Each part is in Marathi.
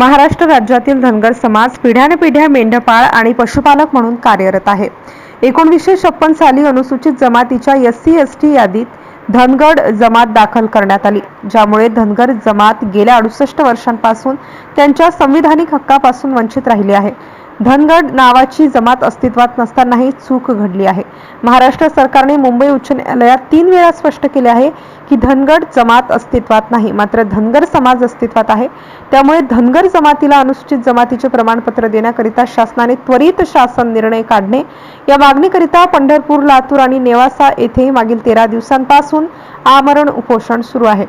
महाराष्ट्र राज्यातील धनगर समाज पिढ्यानपिढ्या मेंढपाळ आणि पशुपालक म्हणून कार्यरत आहे. एकोणीसशे छप्पन साली अनुसूचित जमातीच्या एस सी एस टी यादीत धनगड जमात दाखल करण्यात आली ज्यामुळे धनगर जमात गेल्या अडुसष्ट वर्षांपासून त्यांच्या संविधानिक हक्कापासून वंचित राहिली आहे. धनगड नावाची जमात अस्तित्वात नसतानाही चूक घडली आहे. महाराष्ट्र सरकारने मुंबई उच्च न्यायालयात तीन वेळा स्पष्ट केले आहे की धनगड जमात अस्तित्वात नाही. मात्र धनगर समाज अस्तित्वात आहे. त्यामुळे धनगर जमातीला अनुसूचित जमातीचे प्रमाणपत्र देण्याकरिता शासनाने त्वरित शासन निर्णय काढणे. या मागणीकरिता पंढरपूर लातूर आणि नेवासा येथे मागील तेरा दिवसांपासून आमरण उपोषण सुरू आहे.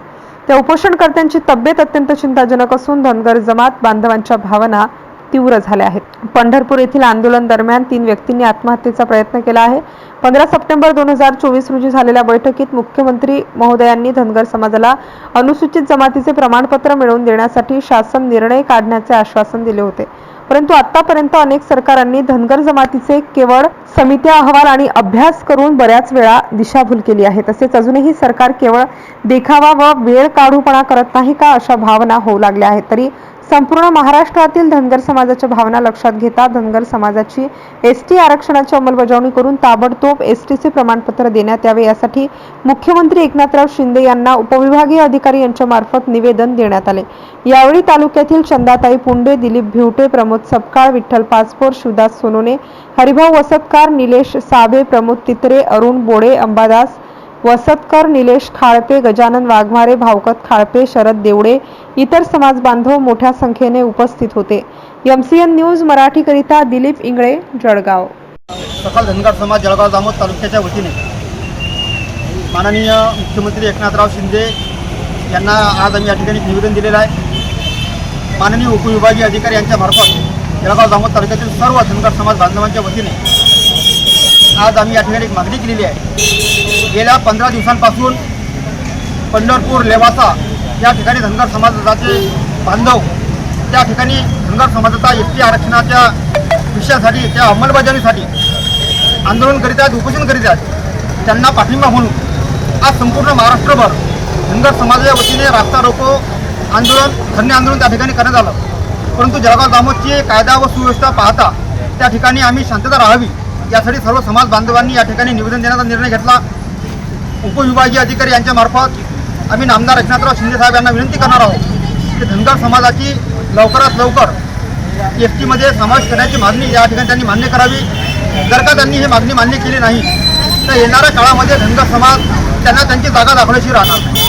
त्या उपोषणकर्त्यांची तब्येत अत्यंत चिंताजनक असून धनगर जमात बांधवांच्या भावना तीव्र झाल्या आहेत. पंढरपूर येथील आंदोलन दरम्यान तीन व्यक्तींनी आत्महत्येचा प्रयत्न केला आहे. पंधरा सप्टेंबर दोन हजार चोवीस रोजी झालेल्या बैठकीत मुख्यमंत्री महोदयांनी धनगर समाजाला अनुसूचित जमातीचे प्रमाणपत्र मिळवून देण्यासाठी शासन निर्णय काढण्याचे आश्वासन दिले होते. परंतु आतापर्यंत अनेक सरकारांनी धनगर जमातीचे केवळ समित्या अहवाल आणि अभ्यास करून बऱ्याच वेळा दिशाभूल केली आहे. तसेच अजूनही सरकार केवळ देखावा व वेळ काढूपणा करत नाही का अशा भावना होऊ लागल्या आहेत. तरी संपूर्ण महाराष्ट्रातील धनगर समाजाच्या भावना लक्षात घेता धनगर समाजाची एस टी आरक्षणाची अंमलबजावणी करून ताबडतोब एस टीचे प्रमाणपत्र देण्यात यावे यासाठी मुख्यमंत्री एकनाथराव शिंदे यांना उपविभागीय अधिकारी यांच्या मार्फत निवेदन देण्यात आले. यावेळी तालुक्यातील चंदाताई पुंडे दिलीप भिवटे प्रमोद सपकाळ विठ्ठल पाचपोर शिवदास सोनोने हरिभाऊ वसतकार निलेश साबे प्रमोद तित्रे अरुण बोडे अंबादास वसतकर निलेश खाळपे गजानन वाघमारे भावकत खाळपे शरद देवडे इतर समाज बांधव मोठ्या संख्येने उपस्थित होते. एमसीएन न्यूज मराठीकरिता दिलीप इंगळे जळगाव. सकाळ धनगर समाज जळगाव जामोद तालुक्याच्या वतीने माननीय मुख्यमंत्री एकनाथराव शिंदे यांना आज आम्ही या ठिकाणी निवेदन दिलेलं आहे. माननीय उपविभागीय अधिकारी यांच्या मार्फत जळगाव जामोद तालुक्यातील सर्व धनगर समाज बांधवांच्या वतीने आज आम्ही या ठिकाणी एक मागणी केलेली आहे. गेल्या पंधरा दिवसांपासून पंढरपूर लेवासा या ठिकाणी धनगर समाजाचे बांधव त्या ठिकाणी धनगर समाजाचा एस टी आरक्षणाच्या विषयासाठी त्या अंमलबजावणीसाठी आंदोलन करीत आहेत उपोषण करीत आहेत. त्यांना पाठिंबा म्हणून आज संपूर्ण महाराष्ट्रभर धनगर समाजाच्या वतीने रास्ता रोको आंदोलन धरणे आंदोलन त्या ठिकाणी करण्यात आलं. परंतु जळगाव जामोदची कायदा व सुव्यवस्था पाहता त्या ठिकाणी आम्ही शांतता राहावी यासाठी सर्व समाज बांधवांनी या ठिकाणी निवेदन देण्याचा निर्णय घेतला. उपविभागीय अधिकारी यांच्यामार्फत आम्ही नामदार एकनाथराव शिंदे साहेब यांना विनंती करणार आहोत की धनगर समाजाची लवकरात लवकर एस टीमध्ये समावेश करण्याची मागणी या ठिकाणी त्यांनी मान्य करावी. जर का त्यांनी ही मागणी मान्य केली नाही तर येणाऱ्या काळामध्ये धनगर समाज त्यांना त्यांची जागा दाखवल्याशी राहणार